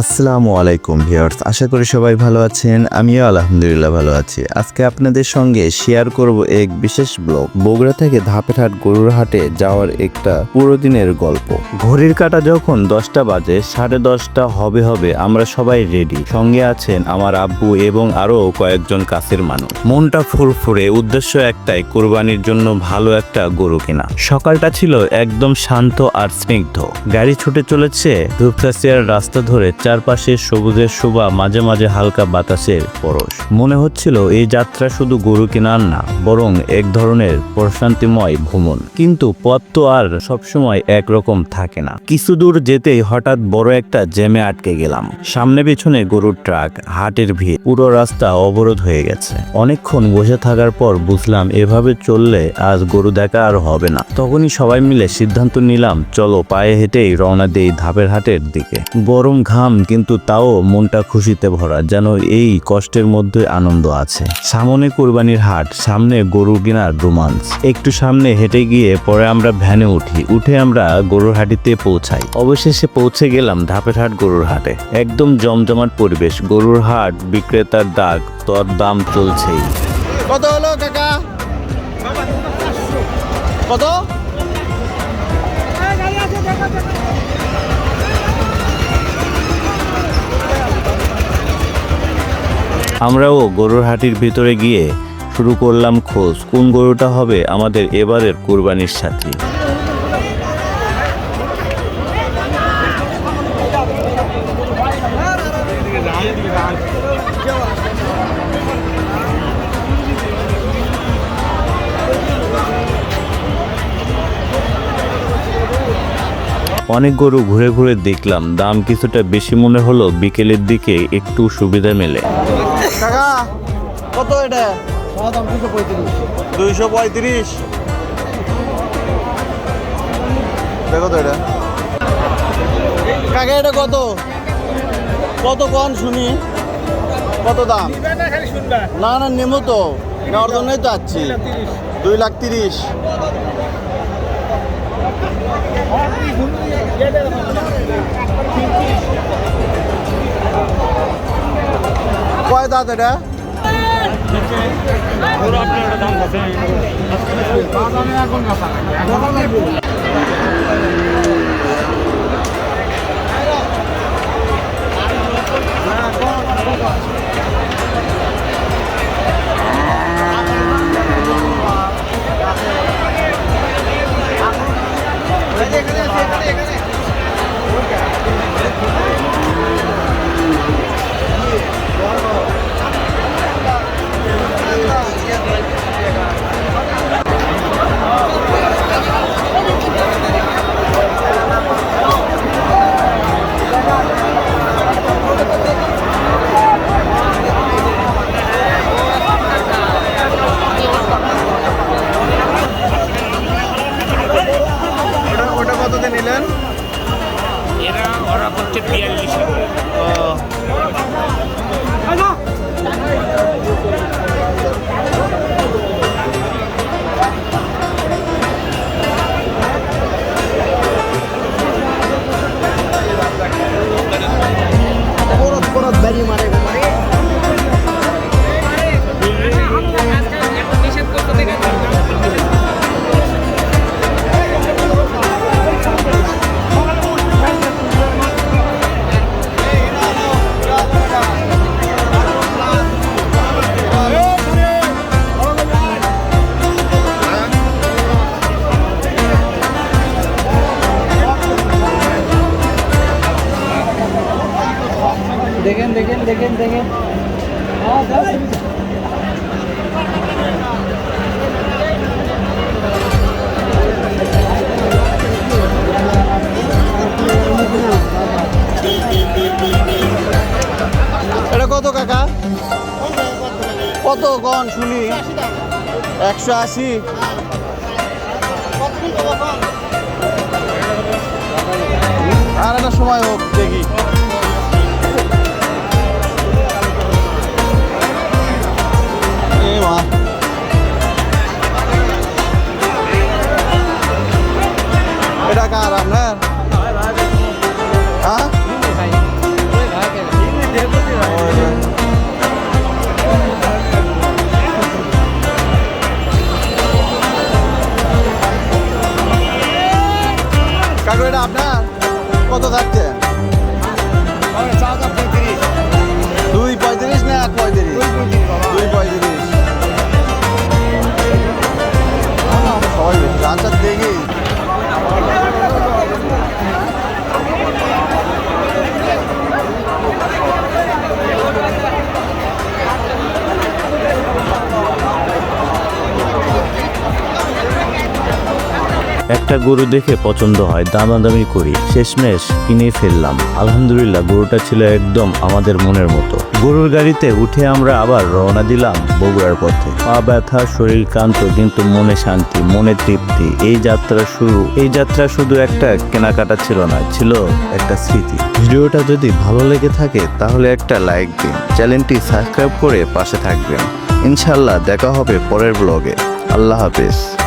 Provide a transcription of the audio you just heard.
আসসালামু আলাইকুম ভিউয়ার্স, আশা করি সবাই ভালো আছেন, আমিও আলহামদুলিল্লাহ ভালো আছি। আজকে আপনাদের সঙ্গে শেয়ার করব এক বিশেষ ব্লগ। বগুড়া থেকে ধাপেরহাট গরুর হাটে যাওয়ার একটা পুরো দিনের গল্প। ঘড়ির কাটা যখন দশটা বাজে, সাড়ে দশটা হবে হবে আমরা সবাই রেডি সঙ্গে আছেন আমার আব্বু এবং আরও কয়েকজন কাছের মানুষ। মনটা ফুরফুরে, উদ্দেশ্য একটাই, কোরবানির জন্য ভালো একটা গরু কেনা। সকালটা ছিল একদম শান্ত আর স্নিগ্ধ। গাড়ি ছুটে চলেছে ধূপচাচিয়ার রাস্তা ধরে চারপাশে সবুজের শোভা মাঝে মাঝে হালকা বাতাসের পরশ। মনে হচ্ছিল এই যাত্রা শুধু গরু কেনার না, বরং এক ধরনের প্রশান্তিময় ভ্রমণ। কিন্তু পথ তো আর সবসময় একরকম থাকে না। কিছু দূর যেতেই হঠাৎ বড় একটা জ্যামে আটকে গেলাম। সামনে পেছনে গরুর ট্রাক, হাটের ভিড়, পুরো রাস্তা অবরোধ হয়ে গেছে। অনেকক্ষণ বসে থাকার পর বুঝলাম এভাবে চললে আজ গরু দেখা আর হবে না। তখনই সবাই মিলে সিদ্ধান্ত নিলাম, চলো পায়ে হেঁটেই রওনা দেই ধাপের হাটের দিকে। গরম ঘাম কিন্তু তাও মনটা খুশিতে ভরা যেন এই কষ্টের মধ্যে আনন্দ আছে। সামনে কোরবানির হাট সামনে গরু কেনার রোমান্স একটু সামনে হেঁটে গিয়ে পরে আমরা ভ্যানে উঠি উঠে আমরা গরুর হাটিতে পৌঁছাই। অবশেষে পৌঁছে গেলাম ধাপের হাট গরুর হাটে। একদম জমজমাট পরিবেশ গরুর হাট বিক্রেতার দাগ তোর দাম চলছেই। কত হলো কাকা? কত? আমরাও গরুর হাটির ভিতরে গিয়ে শুরু করলাম খোঁজ, কোন গরুটা হবে আমাদের এবারের কুরবানির সাথী। অনেক গরু ঘুরে ঘুরে দেখলাম। দাম কিছুটা বেশি মনে হলো, বিকেলের দিকে একটু সুবিধা মেলে। কত এটা? দুইশো পঁয়ত্রিশ। এটা। কত? কত কন শুনি? কত দাম? না না, নেমো তো। জন্যই দুই লাখ তিরিশ। কয় দাঁত এটা? ওটা দেখেন দেখেন দেখেন দেখেন। এটা কত কাকা? কত গন শুনি? একশো আশি। আর একটা সময় হোক, দেখি। কাকু এটা আপনার? কত থাকছে? দুই পঁয়ত্রিশ না এক পঁয়ত্রিশ। একটা গরু দেখে পছন্দ হয়, দামাদামি করি, শেষমেশ কিনে ফেললাম। আলহামদুলিল্লাহ, গরুটা ছিল একদম আমাদের মনের মতো। গরুর গাড়িতে উঠে আমরা আবার রওনা দিলাম বগুড়ার পথে। পা ব্যথা, শরীর ক্লান্ত, কিন্তু মনে শান্তি, মনে তৃপ্তি। এই যাত্রা শুরু, এই যাত্রা শুধু একটা কেনাকাটা ছিল না, ছিল একটা স্মৃতি। ভিডিওটা যদি ভালো লেগে থাকে, তাহলে একটা লাইক দিন। চ্যানেলটি সাবস্ক্রাইব করে পাশে থাকবেন। ইনশাল্লাহ দেখা হবে পরের ব্লগে। আল্লাহ হাফেজ।